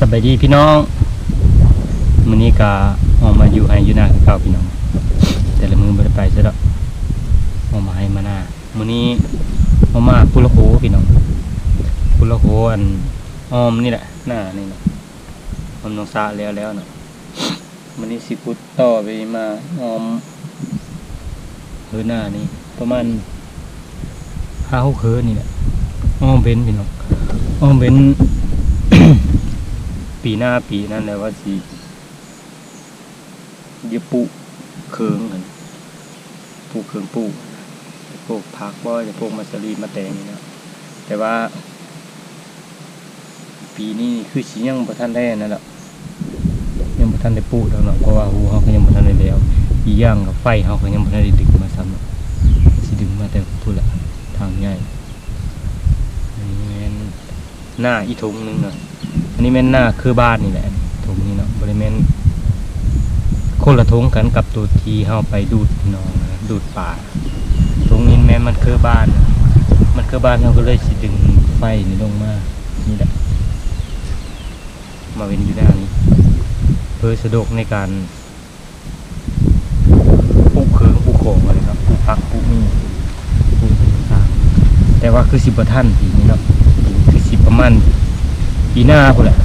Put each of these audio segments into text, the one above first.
สบายดีพี่น้องมื้อนี้ก็ออกมาอยู่ให้อยู่หน้าคือเก่าพี่น้อง แต่ละมือบ่ได้ไปซะดอกออกมาให้มาหน้ามื้อนี้ออกมาปุระโหพี่น้องปุระโหอันอ้อมนี่แหละหน้านี่นะออมน้องสาแล้วแล้วนะมื้อนี้สิพุดต่อไปมาอ้อมเฮือหน้านี่ประมาณ5 6เฮือนี่แหละอ้อมเว้นพี่น้องอ้อมเว้น ปีหน้าปีนั้นแหล้วว่าสิยปุเคืองกันปูเคืองปูจะปลูกผักบ่จะปลูกมัสลีมาแตงนี่นะแต่ว่า ปีนี้คือสิยังบ่ทันได้นั่นแหละยังบ่ทันได้ปูแล้วเนาะเพราะว่าหูเฮาก็ยังบ่ทันได้แล้วอีย่างกับไฟเฮาก็ยังบ่ทันได้ดึงมาซ้ำสิดึงมาแต่พุ่นละทางใหญ่อันนี้แม่นหน้าอีถุงหนึงเนาะ อันนี้แม่นหน้าคือบ้านนี่แหละถุงนี้เนาะบริเวณคนละถุงกันกับตัวทีเฮาไปดูดนองนะดูดป่าถุงนี้แม่มันคือบ้าน มันคือบ้านเฮาก็เลยสิดึงไฟนี่ลงมานี่แหละมาเว้นอยู่หน้านี้เพื่อสะดวกในการปลูกเครื่องปลูกของอะไรครับปลูกผักปลูกนี่ปลูกต่างแต่ว่าคือสิบประท่านปีนี้เนาะคือสิบประมาณ ปีหน้าพุ่นแหละ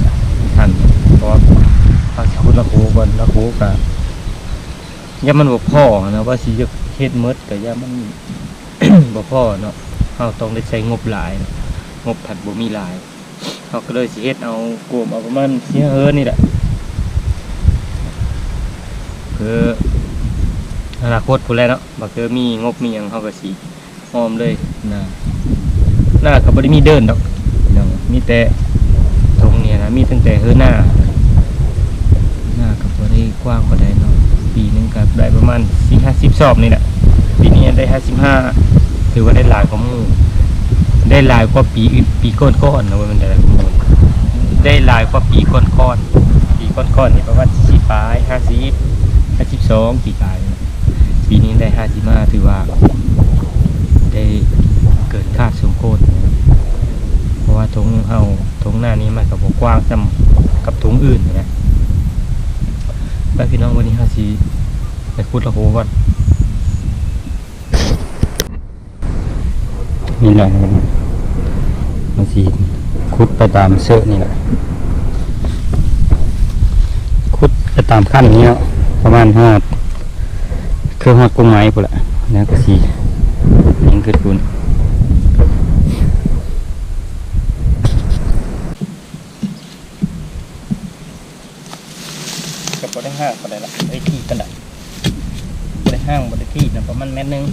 ท่านเพราะว่าพาสิคุณละโคก่อนละโคกะย่ามันบ่พ่อนะว่าสิจะเฮ็ดหมดก็ย่ามันบ่พ่อเนาะเฮาต้องได้ใช้งบหลายนะงบผัดบ่มีหลายเฮาก็เลยสิเฮ็ดเอากลุ่มเอาประมาณเสียเฮิรนี่แหละคืออนาคตพุ่นแหล้วเนาะบ่เกิดมีงบมีหยังเฮาก็สิอ้อมเลยนะหน้าก็บ่ได้มีเดินดอกพี่น้องมีแต่ นะมีตั้งแต่เฮือหน้าหน้ากับบ่ได้กว้างกว่าใดเนาะปีหนึงก็ได้ประมาณสี่ห้าสิบสอบนี่แหละปีนี้ได้ห้าสิบห้าถือว่าได้หลายกว่าหมู่ได้หลายกว่าปีอื่นปีก้อนๆนะว่ามันได้หลายกว่าหมู่ได้หลายกว่าปีก้อนๆปีก้อนๆนี่ประมาณสี่ปลายห้าสิบห้าสิบสองปีกายปีนี้ได้ห้าสิบห้าถือว่า ได้เกิดคาดสมโคตรเพราะ ว่าทงเฮาทงหน้านี้มันกับบกว้างจำกับทงอื่นนะไปพี่น้องวันนี้เฮาสิไปขุดละโหก่อนนี่แหละมันสิขุดไปตามเสื้อนี่แหละขุดไปตามขั้นนี้เนาะประมาณห้าคือห้ากุ้งไม้พุ่นละแล้วก็สียิงขึ้นคุณ กับบได้ ห้างก็ได้ละได้ที่กันได้บไปห้างไปที่นะประมาณเมตรหนึง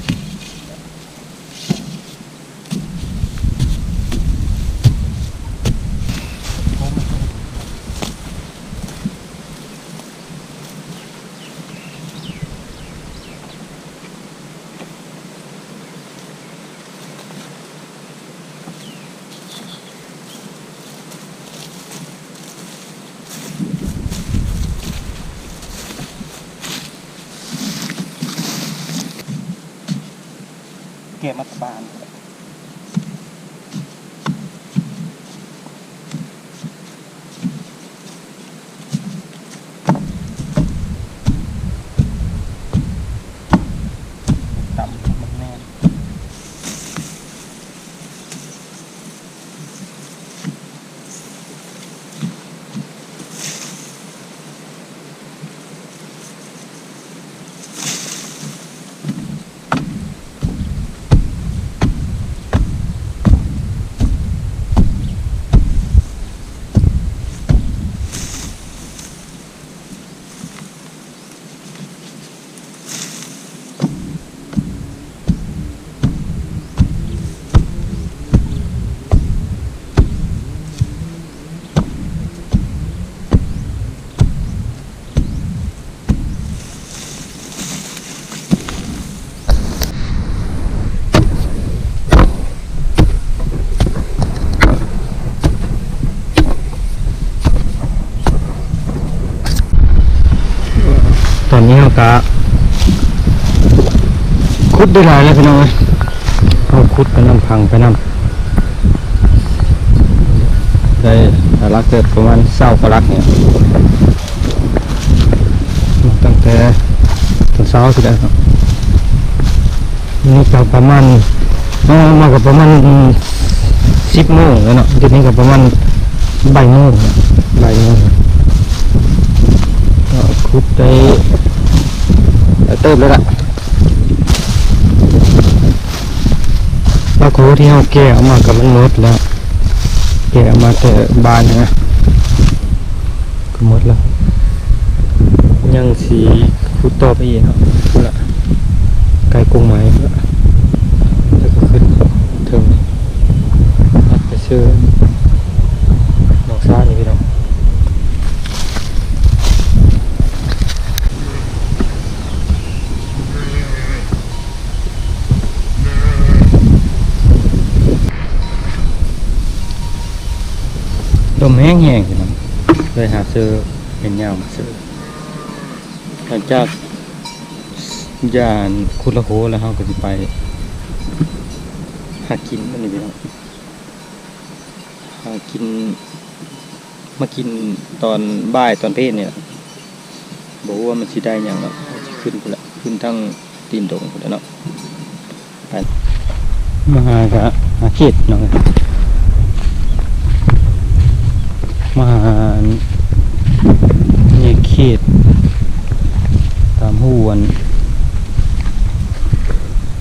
รัฐบาล กะคุดได้หลายแล้วพี่น้องเอ้ยเอาคุดไปน้ำพังไปน้ำได้ถ้ารักเกิดประมาณเศร้ากว่ารักเนี่ยตั้งแต่ตอนเช้าสิได้ครับนี่ก็ประมาณมามากับประมาณสิบโมงแล้วเนาะเดี๋ยวนี้ก็ประมาณบ่ายโมงเนี่ยบ่ายโมงก็คุดได้ได้ เติบแล้วล่ะปลาโคที่เราแก่เอามากับมันหมดแล้วแกะมาแต่บานนะก็หมดแล้ว ยังสีคุดต่อไปอีกครับพูละไก่กงไม้แล้วก็ขึ้นถึงอัดไปเชื่อ มแห้งๆพี่น้องเลยหาซื้อเป็นยาวมาซื้อหลังจากยานคุดละโหแล้วเราก็จะไป หากินมันนี่พี่น้องหากิน มากินตอนบ่ายตอนเพศเนี่ยบอกว่ามันสิได้อย่างเนาะขึ้นไปละขึ้นทั้งตีนตรงไปแล้วเนาะไปมาหากะหาเขตเนาะ มาหาเนี่ยเขตตามหูวัน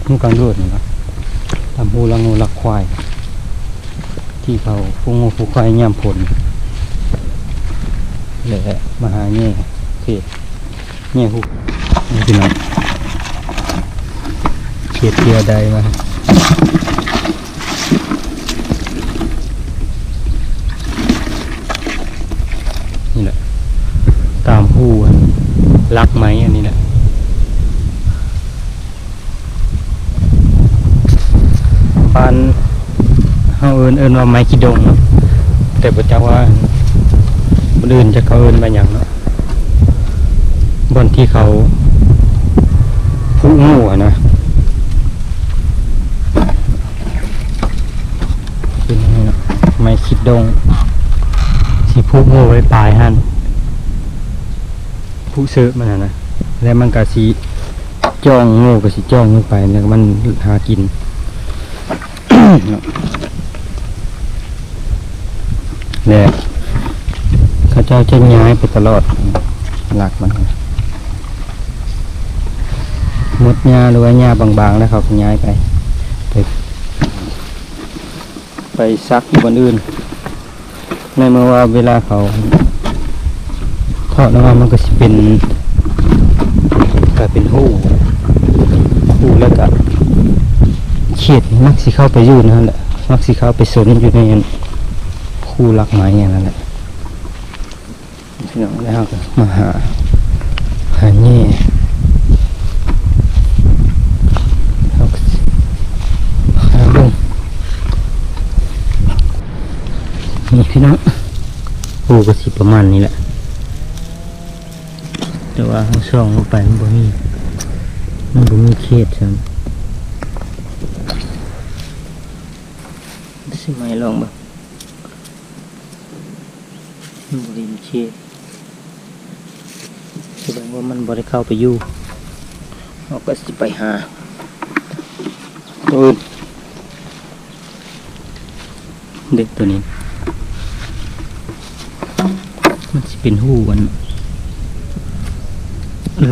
หูกลางโดดนี่ครับตามหูละงูละควาย ที่เขาฟูงูฟูควายย่ำผลแหละมาหาเนี่ยเขตเนี่ยหูนี่พี่น้องเขตเทียใดมานี่แหละ ตามหูอัน รักไหมอันนี้แหละปานเฮาเอินเอินว่าไม้กิดง แต่บ่จักว่าบนอื่นจะเขาเอินไปหยังเนาะบนที่เขาผู้งูนะเป็นไงเนาะไม้คิดดงสิผู้งูไว้ปลายหัน ผู้ซื้อมันน่ะนะแล้วมันก็สีจ้องโง่ก็สิจ้องลงไปแล้วมันหากินเนาะแล้วเขาเจ้าจะย้ายไปตลอดหลักมันมดหญ้าหรือว่าหญ้าบางๆ แล้วเขาก็ย้ายไปไป ไปซักบนอื่นในเมื่อว่าเวลาเขา ทอดแล้วมันก็สิเป็นกลายเป็นหูหูแล้วก็เขียดมักสิเข้าไปอยู่นั่นแหละมักสิเข้าไปสนอยู่ในคู่รักไม้อย่างนั้นแหละพี่น้องแล้วก็มาหาหาเนี่นี่พี่น้องหูก็สิประมาณนี้แหละ แต่ว่าเขาส่องลงไปมันบ่มีมันบ่มีเขตใช่ไหมสิไม่ลองบ่มันบ่มีเขตแสดงว่ามันบ่ได้เข้าไปอยู่เราก็สิไปหาตัวอื่นเด็กตัวนี้ มันสิเป็นหูอัน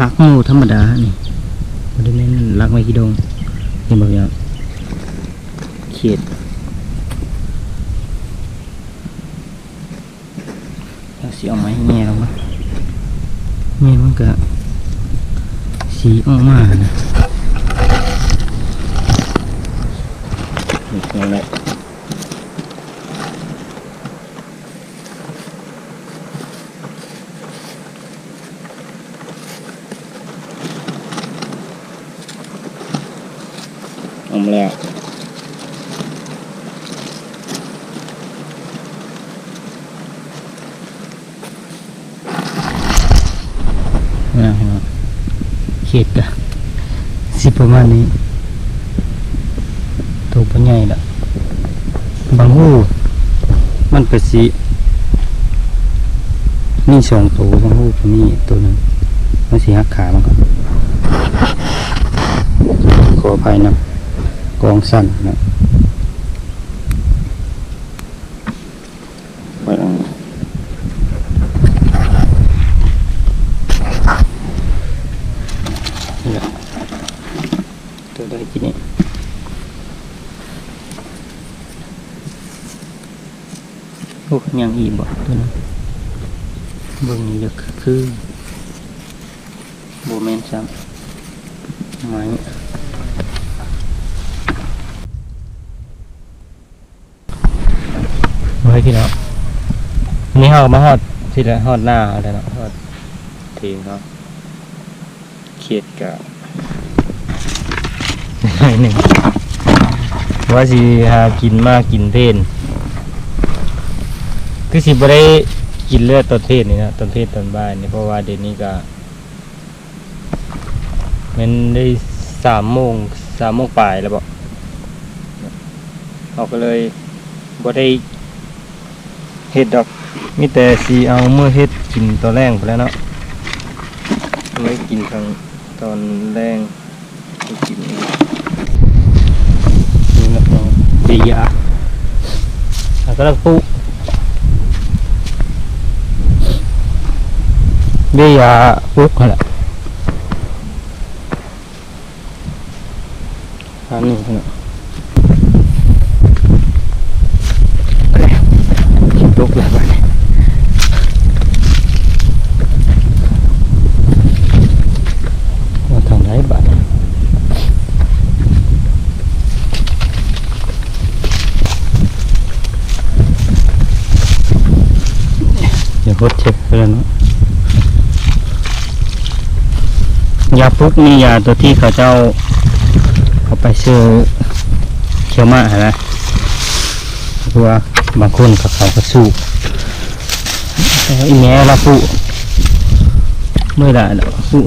รักงูธรรมดานี่มันได้แม่นรักไว้กี่ดงนี่บอกอย่างเขียดแล้วสีออกมาให้แง่ลงมาแง่มันก็สีออกมานะนี่ยังไงออกมาแล้วนะฮะ เขียดกะสิประมาณนี้ตัวปัญญาละบางหูมันกระสีนี่สองตัวบางลูกมีตัวนึงมันสีหักขามันก็ขออภัยนะกองสั้นนะไว้อังนี่แหละตัวได้กินนี่ โอ้ยังอีกบ่ตัวนั้นเบิ่งนี่ก็คือโบแมนซ้ำไม้ไว้พี่น้องอันนี้เฮามาฮอดที่ละฮอดหน้าอาแล้วเนาะฮอดเทีงเนาะเขียดกะหนึ่งว่าสิหากินมากกินเพน คือสิบ่ได้กินเลือดต้นเพศนี่นะต้นเพศต้นบ้านนี่เพราะว่าเดี๋ยวนี้ก็มันได้สามโมงสามโมงปลายแล้วบอกเราก็เลยบ่ได้เฮ็ดดอกมีแต่สีเอาเมื่อเฮ็ดกินตอนแรงไปแล้วเนาะไม่กินทางตอนแรงไปกินนี่นะน้องเบียร์แล้วก็ลังปุเบียร์ปุ๊กนั่นแหละอันนี้ขนาดลุก แล้วบ้านี้ว่าทางไหนบ้านเดี๋ยวพดเช็คเพื่อนเนาะ ยาปุ๊กนี่ยาตัวที่เขาเจ้าเอาไปซื้อเคียวมานะเพราะว่าบางคนเขาเขาก็สู้แต่ว่าอีแม่ละปุ๊เมื่อไหร่ละปุ๊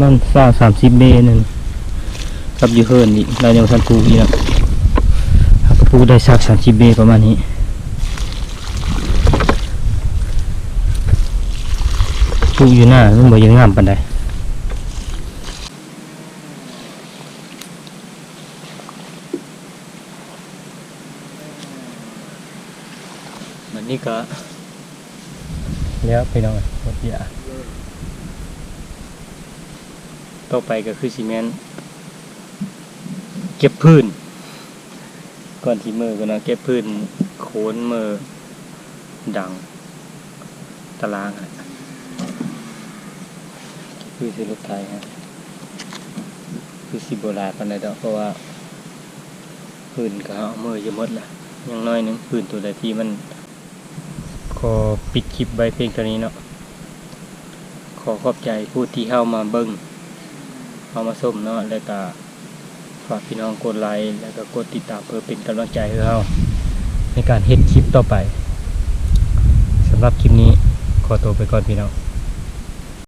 มันฟ้าสามสิบเบนึงกับยูเฮิร์นนี่เรายังทันปูอีกนะถ้ากระปูได้สักสามสิบเบประมาณนี้ปูอยู่หน้ามันบ่ยังงามปานใด มันนี่ก็เลี้ยวไปหน่อยรถยาต่อไปก็คือซีเมนต์เก็บพื้น ก่อนที่มือก็นะเก็บพื้นโคนมือดัง ตารางอะคือสิรถไทยฮะคือสิโบราณปันใดดอกเพราะว่าพื้นก็เอามือจะหมดละอยังน้อยหนึงพื้นตัวใดที่มัน ขอปิดคลิปไว้เพียงเท่านี้เนาะขอขอบใจผู้ที่เข้ามาเบิ้งเข้ามาส้มเนาะแล้วก็ฝากพี่น้องกดไลค์แล้วก็กดติดตามเพื่อเป็นกำลังใจให้เราในการเฮ็ดคลิปต่อไปสำหรับคลิปนี้ขอตัวไปก่อนพี่น้อง